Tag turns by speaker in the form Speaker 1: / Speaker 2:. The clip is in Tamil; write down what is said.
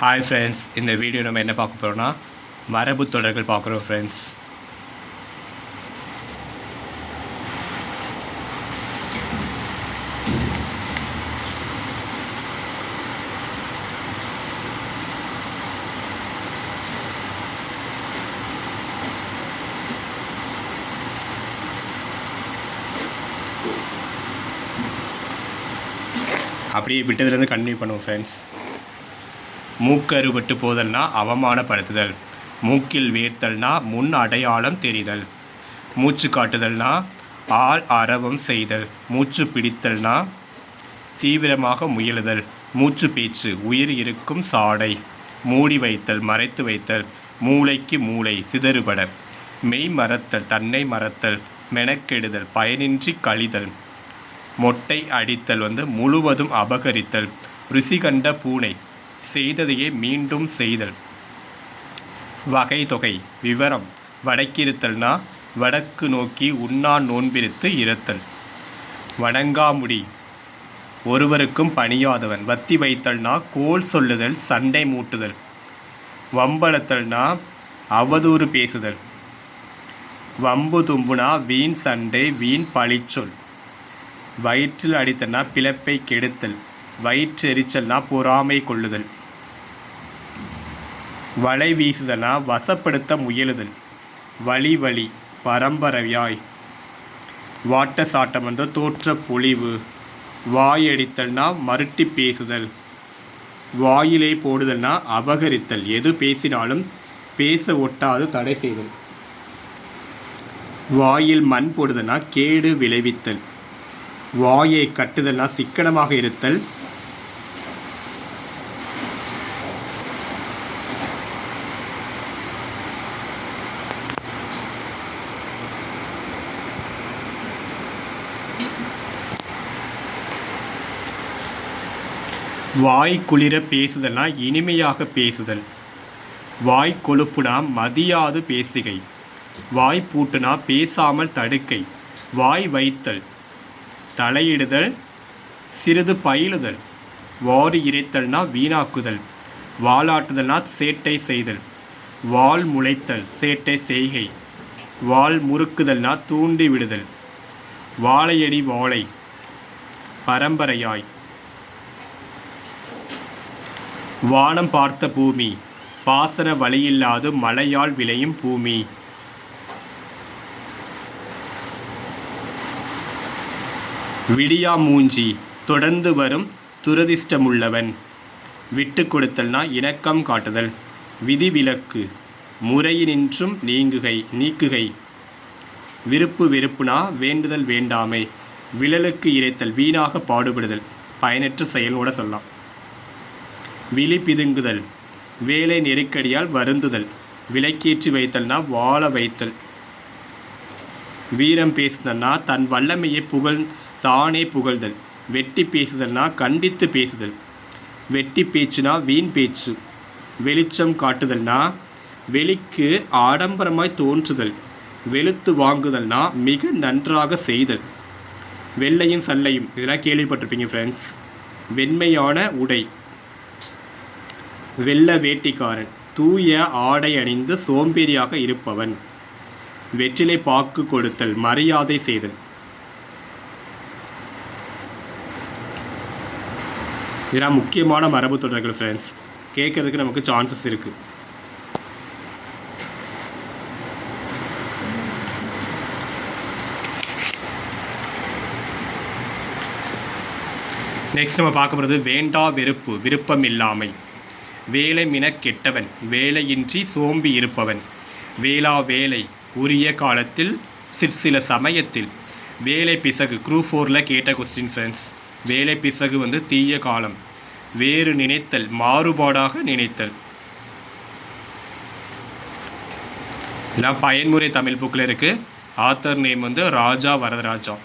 Speaker 1: ஹாய் ஃப்ரெண்ட்ஸ் இந்த வீடியோ நம்ம என்ன பார்க்க போகிறோம்னா மரபு தொடர்கள் பார்க்குறோம் ஃப்ரெண்ட்ஸ் அப்படியே விட்டதுலேருந்து கண்டினியூ பண்ணுவோம் ஃப்ரெண்ட்ஸ் மூக்கருபட்டு போதல்னா அவமானப்படுத்துதல். மூக்கில் வேர்த்தல்னா முன் அடையாளம் தெரிதல். மூச்சு காட்டுதல்னா ஆள் அரவம் செய்தல். மூச்சு பிடித்தல்னா தீவிரமாக முயலுதல். மூச்சு பேச்சு உயிர் இருக்கும் சாடை. மூடி வைத்தல் மறைத்து வைத்தல். மூளைக்கு மூளை சிதறுபட. மெய் மறத்தல் தன்னை மறத்தல். மெனக்கெடுதல் பயனின்றி கழிதல். மொட்டை அடித்தல் வந்து முழுவதும் அபகரித்தல். ருசிகண்ட பூனை. செய்ததையே மீண்டும் செய்தல். வகை தொகை விவரம் வடக்கிருத்தல்னா வடக்கு நோக்கி உண்ணா நோன்பிருத்து இருத்தல் வணங்காமுடி ஒருவருக்கும் பணியாதவன் வத்தி வைத்தல்னா கோல் சொல்லுதல் சண்டை மூட்டுதல். வம்பளத்தல்னா அவதூறு பேசுதல். வம்பு தும்புனா வீண் சண்டை வீண் பழிச்சொல். வயிற்றில் அடித்தல்னா பிளப்பை கெடுத்தல். வயிற்றெரிச்சல்னா பொறாமை கொள்ளுதல். வலை வீசுதலா? வசப்படுத்த முயலுதல். வழி வழி பரம்பரையாய். வாட்ட சாட்டம் வந்து தோற்ற பொழிவு. வாயடித்தல்னா மருட்டி பேசுதல். வாயிலே போடுதல்னா அபகரித்தல். எது பேசினாலும் பேச ஒட்டாது தடை செய்தல். வாயில் மண் போடுதல்னா கேடு விளைவித்தல். வாயை கட்டுதல்னா சிக்கனமாக இருத்தல். வாய் குளிர பேசுதல்னா இனிமையாக பேசுதல். வாய் கொழுப்புனா மதியாது பேசுகை. வாய் பூட்டுனா பேசாமல் தடுக்கை. வாய் வைத்தல் தலையிடுதல் சிறிது பயிலுதல். வாரி இறைத்தல்னா வீணாக்குதல். வாலாட்டுதல்னா சேட்டை செய்தல். வால் முளைத்தல் சேட்டை செய்கை. வால் முறுக்குதல்னா தூண்டி விடுதல் வாழையடி வாழை பரம்பரையாய். வானம் பார்த்த பூமி பாசன வழியில்லாது மழையால் விளையும் பூமி. விடியா மூஞ்சி தொடர்ந்து வரும் துரதிர்ஷ்டமுள்ளவன். விட்டு கொடுத்தல்னா இணக்கம் காட்டுதல். விதிவிலக்கு முறையினின்றும் நீங்குகை நீக்குகை. விருப்பு வெறுப்புனா வேண்டுதல் வேண்டாமை. விழலுக்கு இறைத்தல் வீணாக பாடுபடுதல். பயனற்ற செயலோட சொல்லலாம். விழி பிதுங்குதல் வேலை நெருக்கடியால் வருந்துதல் விலைக்கேற்றி வைத்தல்னா வாழ வைத்தல். வீரம் பேசுதல்னா தன் வல்லமையை புகழ் தானே புகழ்தல். வெட்டி பேசுதல்னா கண்டித்து பேசுதல். வெட்டி பேச்சுனா வீண் பேச்சு. வெளிச்சம் காட்டுதல்னா வெளிக்கு ஆடம்பரமாய் தோன்றுதல். வெளுத்து வாங்குதல்னா மிக நன்றாக செய்தல். வெள்ளையும் சல்லையும் இதெல்லாம் கேள்விப்பட்டிருப்பீங்க ஃப்ரெண்ட்ஸ் வெண்மையான உடை. வெள்ள வேட்டிக்காரன் தூய ஆடை அணிந்து சோம்பேறியாக இருப்பவன். வெற்றிலை பாக்கு கொடுத்தல் மரியாதை செய்தல். இதெல்லாம் முக்கியமான மரபு தொடர்கள் ஃப்ரெண்ட்ஸ் கேட்கறதுக்கு நமக்கு சான்சஸ் இருக்குது நெக்ஸ்ட் நம்ம பார்க்க போகிறது வேண்டா வெறுப்பு விருப்பம் இல்லாமை வேலை மினக் கெட்டவன் வேலையின்றி சோம்பி இருப்பவன். வேளா வேலை உரிய காலத்தில் சிற்சில சமயத்தில். வேலை பிசகு க்ரூ ஃபோரில் கேட்ட கொஸ்டின் ஃப்ரெண்ட்ஸ் வேலை பிசகு வந்து தீய காலம். வேறு நினைத்தல் மாறுபாடாக நினைத்தல். இதெல்லாம் பயன்முறை தமிழ் புக்கில் இருக்குது ஆத்தர் நேம் வந்து ராஜா வரதராஜா.